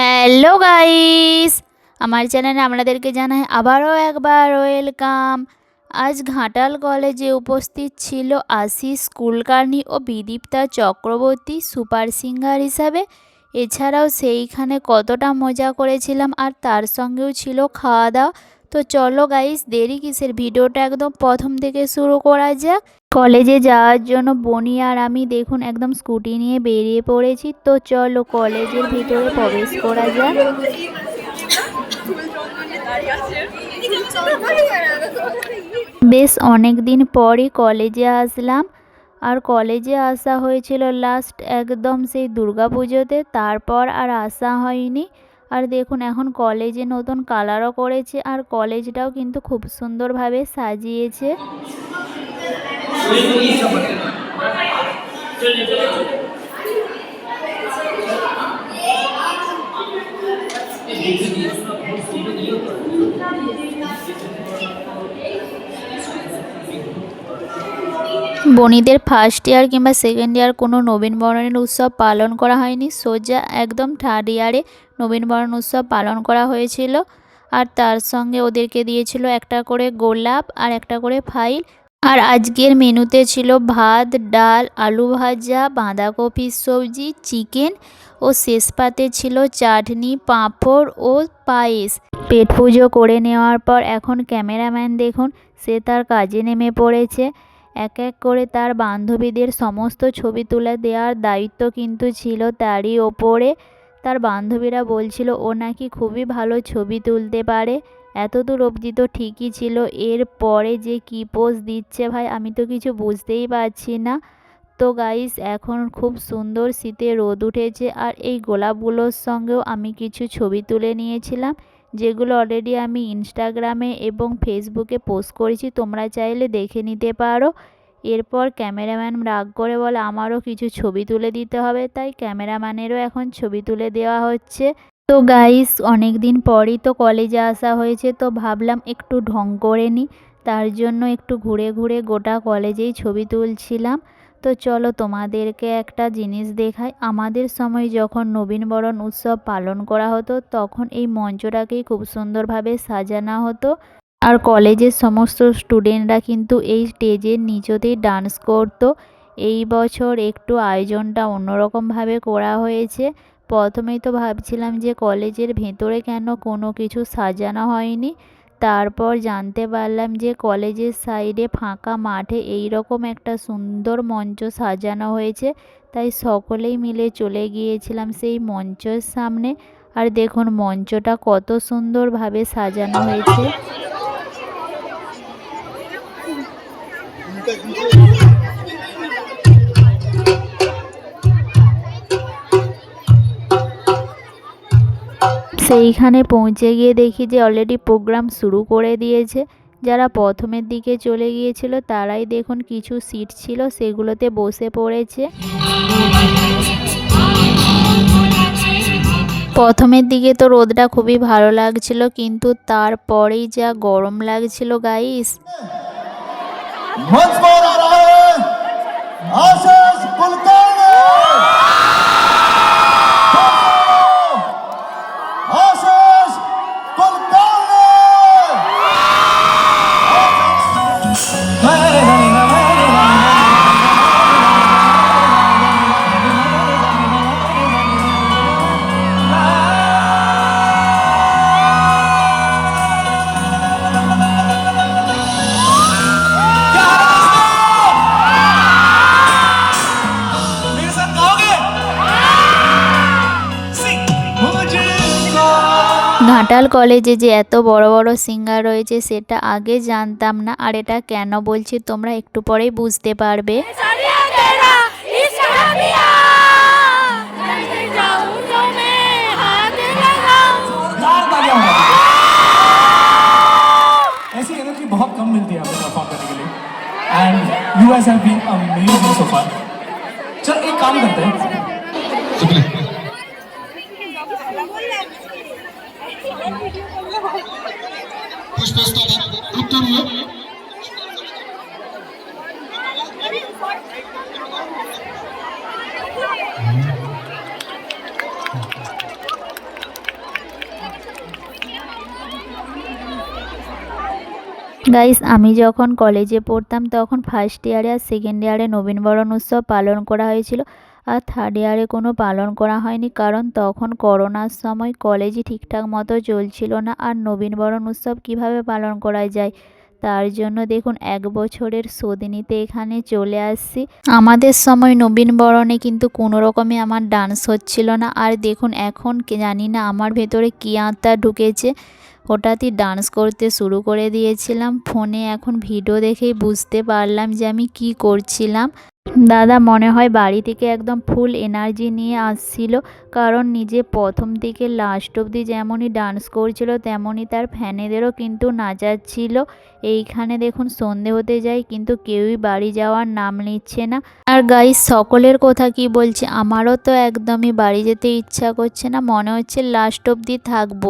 Hello guys আমার চ্যানেলে আপনাদেরকে জানাই আবারও একবার ওয়েলকাম আজ ঘাটাল কলেজে উপস্থিত ছিল আশিস কুলকার্নি ও বিদীপ্তা চক্রবর্তী সুপার সিঙ্গার হিসাবে। এছাড়াও সেইখানে কতটা মজা করেছিলাম আর তার সঙ্গেও ছিল খাওয়া দাওয়া তো চলো গাইস দেরি কিসের? ভিডিওটা একদম প্রথম থেকে শুরু করা যাক। কলেজে যাওয়ার জন্য বনি আর আমি দেখুন একদম স্কুটি নিয়ে বেরিয়ে পড়েছি। তো চলো কলেজের ভিতরে প্রবেশ করা যাক। বেশ অনেক দিন পরই কলেজে আসলাম। আর কলেজে আসা হয়েছিল লাস্ট একদম সেই দুর্গা পুজোতে তারপর আর আসা হয়নি। আর দেখুন এখন কলেজে নতুন কালারও করেছে আর কলেজটাও কিন্তু খুব সুন্দরভাবে সাজিয়েছে বনিদের ফার্স্ট ইয়ার কিংবা সেকেন্ড ইয়ার কোনো নবীনবরণের উৎসব পালন করা হয়নি। সোজা একদম থার্ড ইয়ারে নবীনবরণ উৎসব পালন করা হয়েছিল। আর তার সঙ্গে ওদেরকে দিয়েছিল একটা করে গোলাপ আর একটা করে ফাইল। আর আজকের মেনুতে ছিল ভাত, ডাল, আলু ভাজা বাঁধাকপির সবজি, চিকেন ও শেষ পাতে ছিল চাটনি, পাঁপড় ও পায়েস। পেট পুজো করে নেওয়ার পর এখন ক্যামেরাম্যান দেখুন, সে তার কাজে নেমে পড়েছে। এক এক করে তার বান্ধবীদের সমস্ত ছবি তুলে দেওয়ার দায়িত্ব কিন্তু ছিল তারই ওপরে। তার বান্ধবীরা বলছিল, ও নাকি খুবই ভালো ছবি তুলতে পারে। এত দূর অবধি তো ঠিকই ছিল। এর পরে যে কী পোজ দিচ্ছে ভাই, আমি তো কিছু বুঝতেই পারছি না। তো গাইস এখন খুব সুন্দর শীতে রোদ উঠেছে। আর এই গোলাপগুলোর সঙ্গেও আমি কিছু ছবি তুলে নিয়েছিলাম। যেগুলো অলরেডি আমি ইনস্টাগ্রামে এবং ফেসবুকে পোস্ট করেছি, তোমরা চাইলে দেখে নিতে পারো। এরপর ক্যামেরাম্যান রাগ করে বলে, আমারও কিছু ছবি তুলে দিতে হবে। তাই ক্যামেরাম্যানেরও এখন ছবি তুলে দেওয়া হচ্ছে। তো গাইস অনেক দিন পরই তো কলেজে আসা হয়েছে, তো ভাবলাম একটু ঢং করে নিই তার জন্য একটু ঘুরে ঘুরে গোটা কলেজেই ছবি তুলছিলাম। তো চলো তোমাদেরকে একটা জিনিস দেখাই। আমাদের সময় যখন নবীনবরণ উৎসব পালন করা হতো, তখন এই মঞ্চটাকেই খুব সুন্দরভাবে সাজানো হতো। আর কলেজের সমস্ত স্টুডেন্টরা কিন্তু এই স্টেজের নিচতেই ডান্স করতো। এই বছর একটু আয়োজনটা অন্যরকমভাবে করা হয়েছে। প্রথমেই তো ভাবছিলাম যে কলেজের ভেতরে কেন কোনো কিছু সাজানো হয়নি। তারপর জানতে পারলাম যে কলেজের সাইডে ফাঁকা মাঠে এই রকম একটা সুন্দর মঞ্চ সাজানো হয়েছে। তাই সকলেই মিলে চলে গিয়েছিলাম সেই মঞ্চের সামনে। আর দেখুন, মঞ্চটা কত সুন্দরভাবে সাজানো হয়েছে। সেইখানে পৌঁছে গিয়ে দেখি যে অলরেডি প্রোগ্রাম শুরু করে দিয়েছে। যারা প্রথমের দিকে চলে গিয়েছিল, তারাই দেখুন কিছু সিট ছিল, সেগুলোতে বসে পড়েছে। প্রথমের দিকে তো রোদটা খুবই ভালো লাগছিল, কিন্তু তারপরেই যা গরম লাগছিল গাইস ঘাটাল কলেজে যে এত বড় বড় সিঙ্গার রয়েছে সেটা আগে জানতাম না আর এটা কেন বলছি তোমরা একটু পরেই বুঝতে পারবে सरिया तेरा इश्क पिया जल्दी जाऊं तो मैं हाथ लगाऊं यार तालियां हो ऐसी एनर्जी बहुत कम मिलती है हमें परफॉर्म करने के लिए and yours have been amazing so far guys আমি যখন কলেজে পড়তাম, তখন ফার্স্ট ইয়ারে আর সেকেন্ড ইয়ারে নবীনবরণ উৎসব পালন করা হয়েছিল। আর থার্ড ইয়ারে কোনো পালন করা হয়নি কারণ তখন করোনার সময় কলেজই ঠিকঠাক মতো চলছিল না আর নবীনবরণ উৎসব কীভাবে পালন করা যায়? তার জন্য দেখুন, এক বছরের শোধ নিতে এখানে চলে আসছি। আমাদের সময় নবীনবরণে কিন্তু কোনো রকমে আমার ডান্স হচ্ছিল না। আর দেখুন, এখন জানি না আমার ভেতরে কী আত্মা ঢুকেছে। হঠাৎই ডান্স করতে শুরু করে দিয়েছিলাম। ফোনে এখন ভিডিও দেখেই বুঝতে পারলাম যে আমি কি করছিলাম। দাদা মনে হয় বাড়ি থেকে একদম ফুল এনার্জি নিয়ে আসছিল কারণ নিজে প্রথম থেকে লাস্ট অবধি যেমনই ডান্স করছিল তেমনই তার ফ্যানেদেরও কিন্তু নাচাচ্ছিল এইখানে দেখুন সন্ধে হতে যায় কিন্তু কেউই বাড়ি যাওয়ার নাম নিচ্ছে না আর গাইস সকলের কথা কি বলছে আমারও তো একদমই বাড়ি যেতে ইচ্ছা করছে না মনে হচ্ছে লাস্ট অবধি থাকব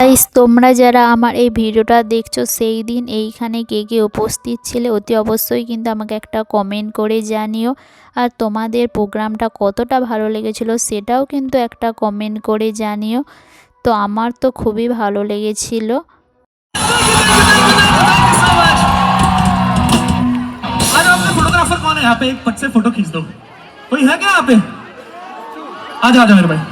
গাইস তোমরা যারা আমার এই ভিডিওটা দেখছো সেই দিন এইখানে কে কে উপস্থিত ছিলে অতি অবশ্যই কিন্তু আমাকে একটা কমেন্ট করে জানিও আর তোমাদের প্রোগ্রামটা কতটা ভালো লেগেছিল সেটাও কিন্তু একটা কমেন্ট করে জানিও তো আমার তো খুবই ভালো লেগেছিল आज आपने फोटोग्राफर कौन है यहाँ पे एक पट से फोटो खींच दो कोई है क्या यहाँ पे आ जाओ आ जाओ मेरे भाई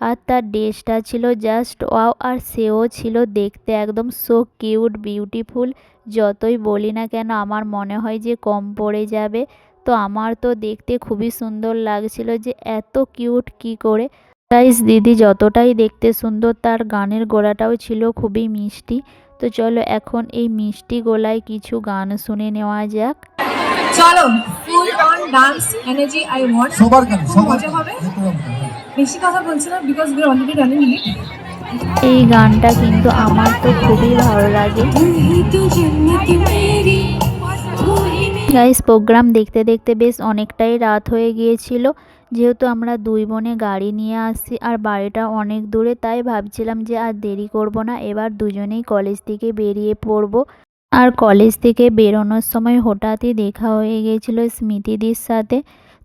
আর তার ড্রেসটা ছিল জাস্ট ওয়াও আর সেও ছিল দেখতে একদম সো কিউট বিউটিফুল যতই বলি না কেন আমার মনে হয় যে কম পড়ে যাবে। তো আমার তো দেখতে খুবই সুন্দর লাগছিল যে এত কিউট কি করে। গাইস দিদি যতটাই দেখতে সুন্দর তার গানের গোড়াটাও ছিল খুবই মিষ্টি। তো চলো এখন এই মিষ্টি গোলায় কিছু গান শুনে নেওয়া যাক। চলো full on dance energy I want সবার কেন সবার হবে। বেশি কথা বলছি না বিকজ উই অলরেডি রানিং এই গানটা কিন্তু আমার তো খুবই ভালো লাগে। গাইস প্রোগ্রাম দেখতে দেখতে বেশ অনেকটাই রাত হয়ে গিয়েছিল। যেহেতু আমরা দুই বোনে গাড়ি নিয়ে আসছি আর বাড়িটা অনেক দূরে, তাই ভাবছিলাম যে আর দেরি করব না, এবার দুজনেই কলেজ থেকে বেরিয়ে পড়ব। আর কলেজ থেকে বেরোনোর সময় হঠাৎই দেখা হয়ে গিয়েছিল স্মৃতিদির সাথে।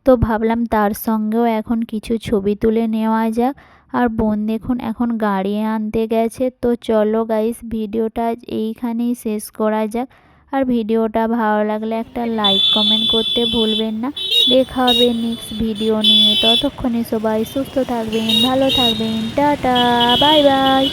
তো ভাবলাম তার সঙ্গেও এখন কিছু ছবি তুলে নেওয়া যাক। আর বোন দেখুন এখন গাড়ি আনতে গেছে। তো চলো গাইস ভিডিওটা এইখানেই শেষ করা যাক। আর ভিডিওটা ভালো লাগলে একটা লাইক কমেন্ট করতে ভুলবেন না। দেখা হবে নেক্সট ভিডিও নিয়ে। ততক্ষণে সবাই সুস্থ থাকবেন, ভালো থাকবেন। Tata bye bye